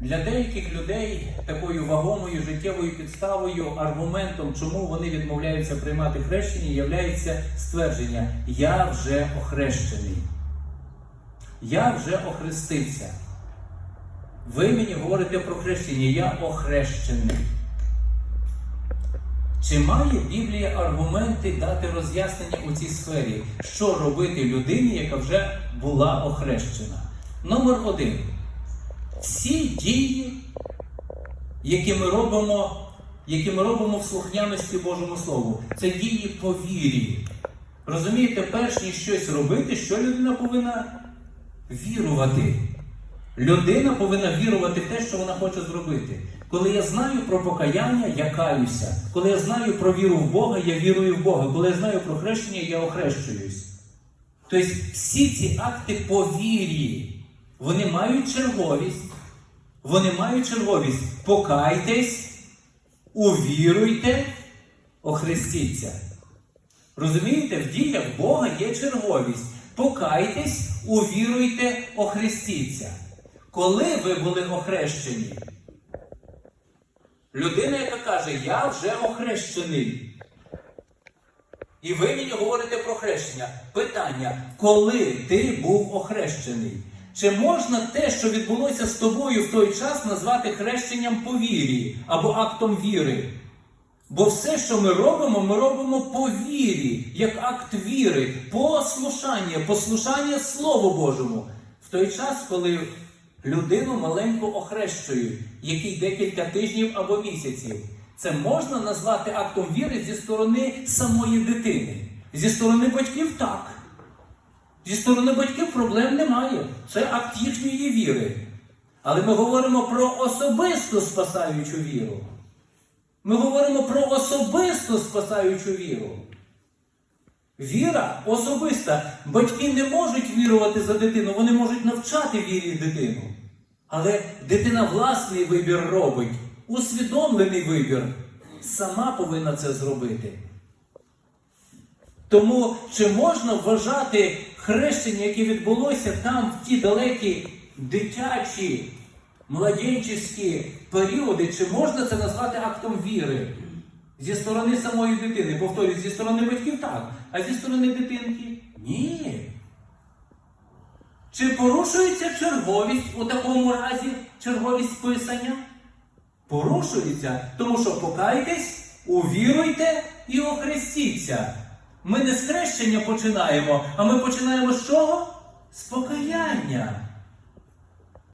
Для деяких людей такою вагомою життєвою підставою, аргументом, чому вони відмовляються приймати хрещення, є ствердження Я вже охрещений. Я вже охрестився. Ви мені говорите про хрещення, я охрещений. Чи має Біблія аргументи дати роз'яснення у цій сфері, що робити людині, яка вже була охрещена? Номер один. Всі дії, які ми робимо, які ми робимо в слухняності Божому Слову, це дії по вірі. Розумієте, перш ніж щось робити, що людина повинна вірувати. Людина повинна вірувати в те, що вона хоче зробити. Коли я знаю про покаяння, я каюся. Коли я знаю про віру в Бога, я вірую в Бога. Коли я знаю про хрещення, я охрещуюсь. Тобто всі ці акти по вірі, вони мають черговість. Вони мають черговість. Покайтесь, увіруйте, охрестіться. Розумієте, в діях Бога є черговість. Покайтесь, увіруйте, охрестіться. Коли ви були охрещені? Людина, яка каже, я вже охрещений. І ви мені говорите про хрещення. Питання, коли ти був охрещений? Чи можна те, що відбулося з тобою в той час, назвати хрещенням по вірі або актом віри? Бо все, що ми робимо, ми робимо по вірі, як акт віри, послушання, послушання Слову Божому. В той час, коли людину маленьку охрещують, який декілька тижнів або місяців, це можна назвати актом віри зі сторони самої дитини. Зі сторони батьків так. Зі сторони батьків проблем немає. Це акт їхньої віри. Але ми говоримо про особисту спасаючу віру. Ми говоримо про особисту спасаючу віру. Віра особиста. Батьки не можуть вірувати за дитину, вони можуть навчати вірі дитину. Але дитина власний вибір робить, усвідомлений вибір. Сама повинна це зробити. Тому чи можна вважати хрещення, яке відбулося там в ті далекі дитячі, младенчі періоди, чи можна це назвати актом віри? Зі сторони самої дитини, повторюю, зі сторони батьків так, а зі сторони дитинки ні. Чи порушується черговість у такому разі, черговість писання? Порушується, тому що покайтесь, увіруйте і охрестіться. Ми не з хрещення починаємо, а ми починаємо з чого? З покаяння.